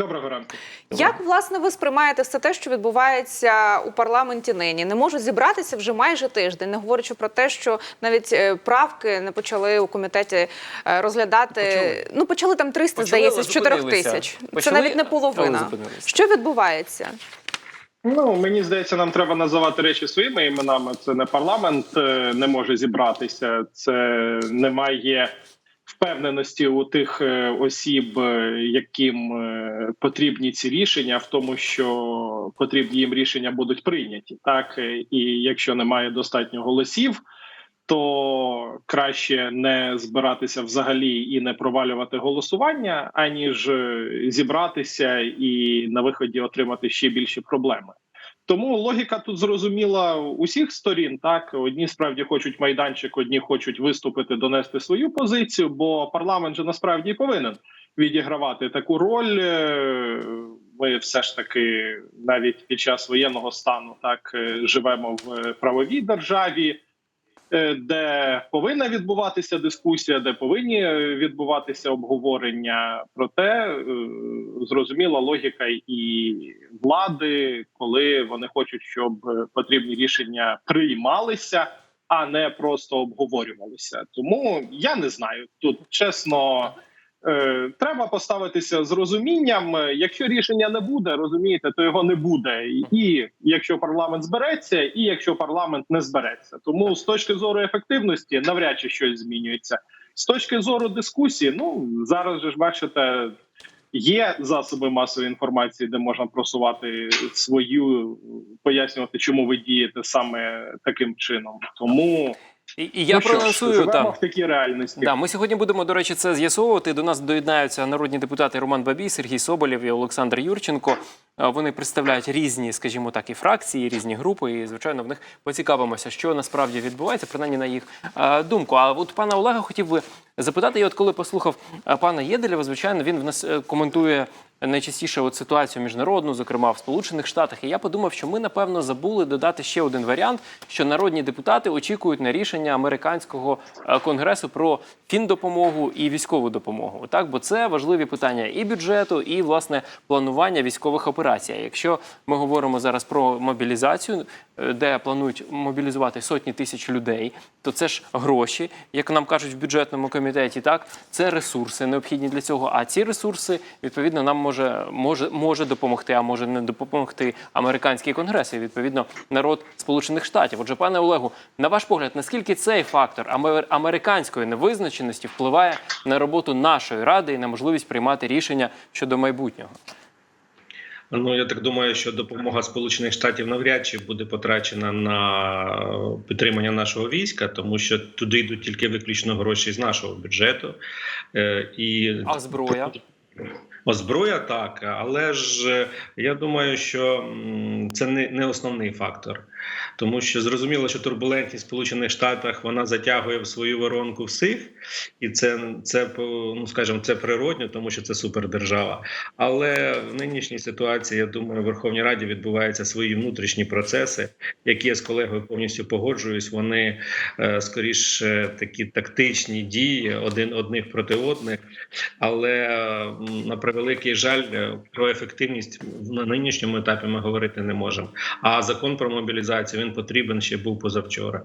Доброго ранку. Як власне ви сприймаєте все те, що відбувається у парламенті нині? Не можуть зібратися вже майже тиждень, не говорячи про те, що навіть е, правки не почали у комітеті е, розглядати. Почали. Ну почали там 300, Почали, здається, з 4 зупинилися. тисяч. Це навіть не половина. Що відбувається? Ну мені здається, нам треба називати речі своїми іменами. Це не парламент е, не може зібратися, це немає впевненості у тих е, осіб, е, яким е, потрібні ці рішення, в тому, що потрібні їм рішення будуть прийняті. Так і якщо немає достатньо голосів. То краще не збиратися взагалі і не провалювати голосування, аніж зібратися і на виході отримати ще більші проблеми. Тому логіка тут зрозуміла усіх сторін. Так одні справді хочуть майданчик, одні хочуть виступити, донести свою позицію, бо парламент же насправді повинен відігравати таку роль. Е, Ми все ж таки навіть під час воєнного стану так е, живемо в правовій державі е, де повинна відбуватися дискусія, де повинні е, відбуватися обговорення. Проте е, зрозуміла логіка і влади, коли вони хочуть, щоб е, потрібні рішення приймалися, а не просто обговорювалися. Тому я не знаю тут чесно. Е, треба поставитися з розумінням. Е, Якщо рішення не буде, розумієте, то його не буде. І якщо парламент збереться, і якщо парламент не збереться. Тому з точки зору ефективності навряд чи щось змінюється. З точки зору дискусії, ну зараз же ж бачите, є засоби масової інформації, де можна просувати свою, пояснювати, чому ви дієте саме таким чином. Тому І, і я ну, проанонсую там. в такій реальності. Да, ми сьогодні будемо, до речі, це з'ясовувати. До нас доєднаються народні депутати Роман Бабій, Сергій Соболєв і Олександр Юрченко. Е, Вони представляють різні, скажімо так, і фракції, і різні групи. І звичайно, в них поцікавимося, що насправді відбувається, принаймні на їх е, думку. А от пана Олега хотів би запитати. І от коли послухав е, пана Єделєва, звичайно, він в нас коментує найчастіше от ситуацію міжнародну, зокрема в Сполучених Штатах. І я подумав, що ми напевно забули додати ще один варіант, що народні депутати очікують на рішення американського е, конгресу про фіндопомогу і військову допомогу. Так, бо це важливі питання і бюджету, і власне планування військових операцій. Якщо ми говоримо зараз про мобілізацію, е, де планують мобілізувати сотні тисяч людей, то це ж гроші, як нам кажуть в бюджетному комітеті. Так, це ресурси необхідні для цього. А ці ресурси відповідно нам може може може допомогти, а може не допомогти американський конгрес і відповідно народ Сполучених Штатів. Отже, пане Олегу, на ваш погляд, наскільки цей фактор амер- американської невизначеності впливає на роботу нашої ради і на можливість приймати рішення щодо майбутнього? Ну я так думаю, що допомога Сполучених Штатів навряд чи буде потрачена на підтримання нашого війська, тому що туди йдуть тільки виключно гроші з нашого бюджету. Е, і А зброя? О, зброя так, але ж е, я думаю, що це не, не основний фактор, тому що зрозуміло, що турбулентність в Сполучених Штатах вона затягує в свою воронку всіх, і це, це ну скажімо, це природньо, тому що це супердержава. Але в нинішній ситуації, я думаю, в Верховній Раді відбуваються свої внутрішні процеси, які я з колегою повністю погоджуюсь. Вони е, скоріше такі тактичні дії один одних проти одних. Але на превеликий жаль, е, про ефективність на нинішньому етапі ми говорити не можемо. А закон про мобілізацію він потрібен ще був позавчора.